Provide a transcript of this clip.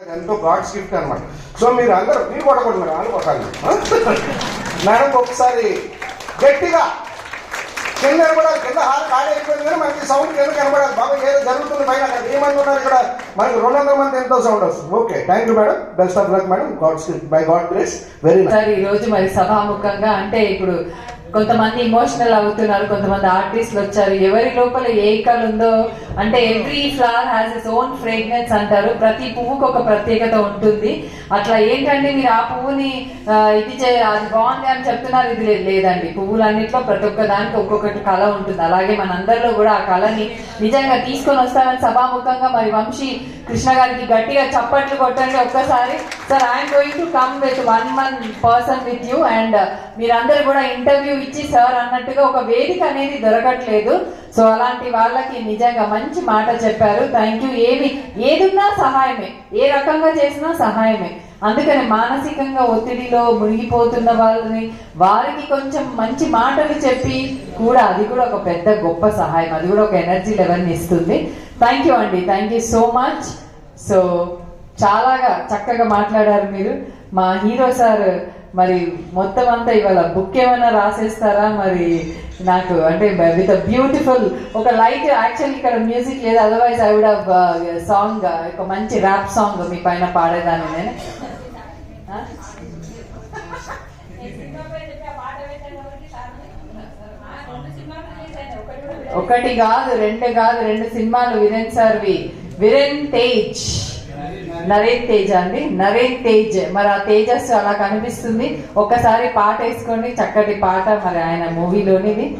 ఎంతో God's gift అనమాట so మీరు అందరూ మీరు కొట్టకూడదు మేడం అని కొట్టాలి. మేడం ఒకసారి గట్టిగా కింద కనబడాలి కింద హాల్ ఖాళీ కానీ మనకి సౌండ్ కింద కనబడాలి. బాబా ఏదో జరుగుతుంది పైన అక్కడ ఏ మంది ఉన్నారు ఇక్కడ? మనకి రెండు వందల మంది ఎంతో సౌండ్ వస్తుంది. Okay thank you madam. Best of luck madam. God's by God grace very nice sir ఈ రోజు మరి సభాముఖంగా అంటే ఇప్పుడు కొంతమంది ఇమోషనల్ అవుతున్నారు కొంతమంది ఆర్టిస్టులు వచ్చారు. ఎవరి లోపల ఏ కళ ఉందో అంటే every flower has is own fragrance అంటారు. ప్రతి పువ్వుకు ఒక ప్రత్యేకత ఉంటుంది. అట్లా ఏంటంటే మీరు ఆ పువ్వుని ఇది చే అది బాగుంది అని చెప్తున్నారు? ఇది లేదు- లేదండి. పువ్వులన్నిట్లో ప్రతి ఒక్క దానికి ఒక్కొక్కటి కళ ఉంటుంది. అలాగే మనందరిలో కూడా ఆ కళని నిజంగా తీసుకొని వస్తామని సభాముఖంగా మరి వంశీ కృష్ణ గారికి గట్టిగా చప్పట్లు కొట్టండి ఒక్కసారి. Sir I'm going to come with one one person with you and మీరందరూ కూడా ఇంటర్వ్యూ ఇచ్చి సార్ అన్నట్టుగా ఒక వేదిక అనేది దొరకట్లేదు. సో అలాంటి వాళ్ళకి నిజంగా మంచి మాట చెప్పారు. థ్యాంక్ యూ ఏమి ఏదున్నా సహాయమే. ఏ రకంగా చేసినా సహాయమే. అందుకని మానసికంగా ఒత్తిడిలో మునిగిపోతున్న వాళ్ళని వారికి కొంచెం మంచి మాటలు చెప్పి కూడా అది కూడా ఒక పెద్ద గొప్ప సహాయం. అది కూడా ఒక ఎనర్జీ లెవెల్ని ఇస్తుంది. థ్యాంక్ యూ అండి. Thank you so much so చాలాగా చక్కగా మాట్లాడారు మీరు. మా హీరో సార్ మరి మొత్తం అంతా ఇవాళ బుక్ ఏమైనా రాసేస్తారా? మరి నాకు అంటే విత్ బ్యూటిఫుల్ ఒక లైట్ యాక్చువల్ ఇక్కడ మ్యూజిక్ లేదు అదర్వైజ్ ఐ వుడ్ సాంగ్ ఒక మంచి ర్యాప్ సాంగ్ మీ పైన పాడేదాన్ని నేను. ఒకటి కాదు రెండు కాదు రెండు సినిమాలు విరెన్ సార్వి. విరెన్ తేజ్. నరేన్ తేజ్ అండి. నరేన్ తేజ్. మరి ఆ తేజస్ అలా కనిపిస్తుంది. ఒక్కసారి పాట వేసుకోండి. చక్కటి పాట మరి ఆయన మూవీలోనిది